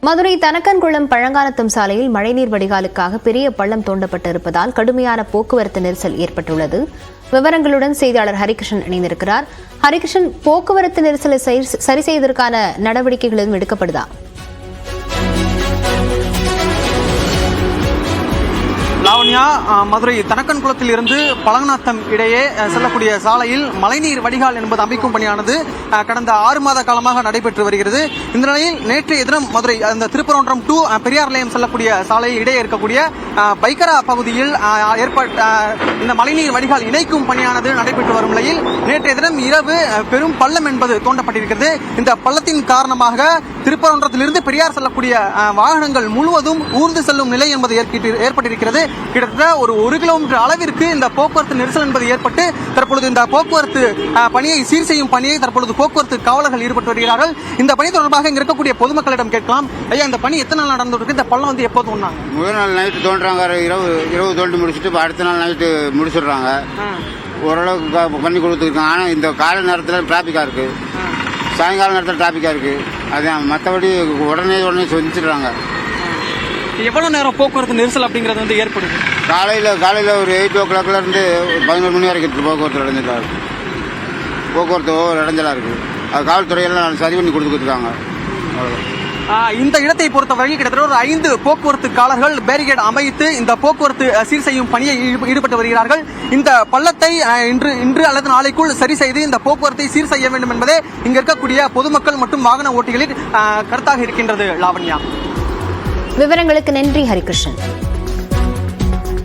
மதுரை தனக்கன்குளம் பழங்காலத்தம் சாலையில் மழைநீர் வடிகாலுக்காக பெரிய பள்ளம் தோண்டப்பட்டிருப்பதால் கடுமையான போக்குவரத்து நெரிசல் ஏற்பட்டுள்ளது. விவரங்களுடன் செய்தியாளர் ஹரிகிருஷ்ணன் இணைந்திருக்கிறார். ஹரிகிருஷ்ணன் போக்குவரத்து நெரிசலை சரி- சரி செய்வதற்கான நடவடிக்கைகளும் எடுக்கப்படுதா? லாவண்யா அஹ், மதுரை தனக்கன்குளத்தில் இருந்து பழங்கநாத்தம் இடையே செல்லக்கூடிய சாலையில் மழைநீர் வடிகால் என்பது அமைக்கும் பணியானது கடந்த ஆறு மாத காலமாக நடைபெற்று வருகிறது. இந்த நிலையில் நேற்றைய தினம் மதுரை அந்த திருப்பரங்குன்றம் டு பெரியார் நிலையம் செல்லக்கூடிய சாலையில் இடையே இருக்கக்கூடிய பைக்கரா பகுதியில் ஏற்பட்ட இந்த மழைநீர் வடிகால் இணைக்கும் பணியானது நடைபெற்று வரும் நிலையில் நேற்றைய தினம் இரவு பெரும் பள்ளம் என்பது தோண்டப்பட்டிருக்கிறது. இந்த பள்ளத்தின் காரணமாக திருப்பரங்குன்றத்திலிருந்து பெரியார் செல்லக்கூடிய வாகனங்கள் முழுவதும் ஊர்ந்து செல்லும் நிலை என்பது ஏற்பட்டிருக்கிறது. கிட்டத்தட்ட ஒரு ஒரு கிலோமீட்டர் அளவிற்கு இந்த போக்குவரத்து நெரிசல் என்பது ஏற்பட்டு தற்பொழுது இந்த போக்குவரத்து பணியை சீர் செய்யும் பணியை தற்பொழுது போக்குவரத்து காவலர்கள் ஈடுபட்டு வருகிறார்கள். இந்த பணி தொடர்பாக இங்க இருக்கக்கூடிய பொதுமக்களிடம் கேட்கலாம். ஐயா இந்த பணி எத்தனை நாள் நடந்துருக்கு? இந்த பள்ளம் வந்து எப்போது ஒண்ணாங்க முதல் நாள் நைட்டு தோன்றாங்க. இரவு இரவு தோண்டி முடிச்சுட்டு அடுத்த நாள் நைட்டு முடிச்சிடுறாங்க. ஓரளவுக்கு பண்ணி கொடுத்துருக்காங்க. ஆனால் இந்த காலை நேரத்தில் டிராஃபிக்காக இருக்குது சாயங்கால நேரத்தில் டிராஃபிக்காக இருக்குது அதான் மற்றபடி உடனே உடனே செஞ்சிடுறாங்க எவ்வளவு நேரம் போக்குவரத்து நெரிசல் அப்படிங்கிறது வந்து ஏற்படுது? காலையில் காலையில் ஒரு எயிட் ஓ கிளாக்ல இருந்து பதினோரு மணி வரைக்கும் போக்குவரத்து இடைஞ்சலாக இருக்குது போக்குவரத்து ஒவ்வொரு இடைஞ்சலாக இருக்குது அது காவல்துறையெல்லாம் சரி பண்ணி கொடுத்துருக்காங்க அவ்வளோதான் ஆஹ் இந்த இடத்தை பொறுத்தவரை கிட்டத்தட்ட ஒரு ஐந்து போக்குவரத்து காலர்கள் பேரிகேட் அமைத்து இந்த போக்குவரத்து சீர் செய்யும் பணியை ஈடு- ஈடுபட்டு வருகிறார்கள். இந்த பள்ளத்தை இன்று இன்று அல்லது நாளைக்குள் சரி செய்து இந்த போக்குவரத்தை சீர் செய்ய வேண்டும் என்பதே இங்க இருக்கக்கூடிய பொதுமக்கள் மற்றும் வாகன ஓட்டிகளின் கருத்தாக இருக்கின்றது லாவண்யா. விவரங்களுக்கு நன்றி ஹரிகிருஷ்ணன்.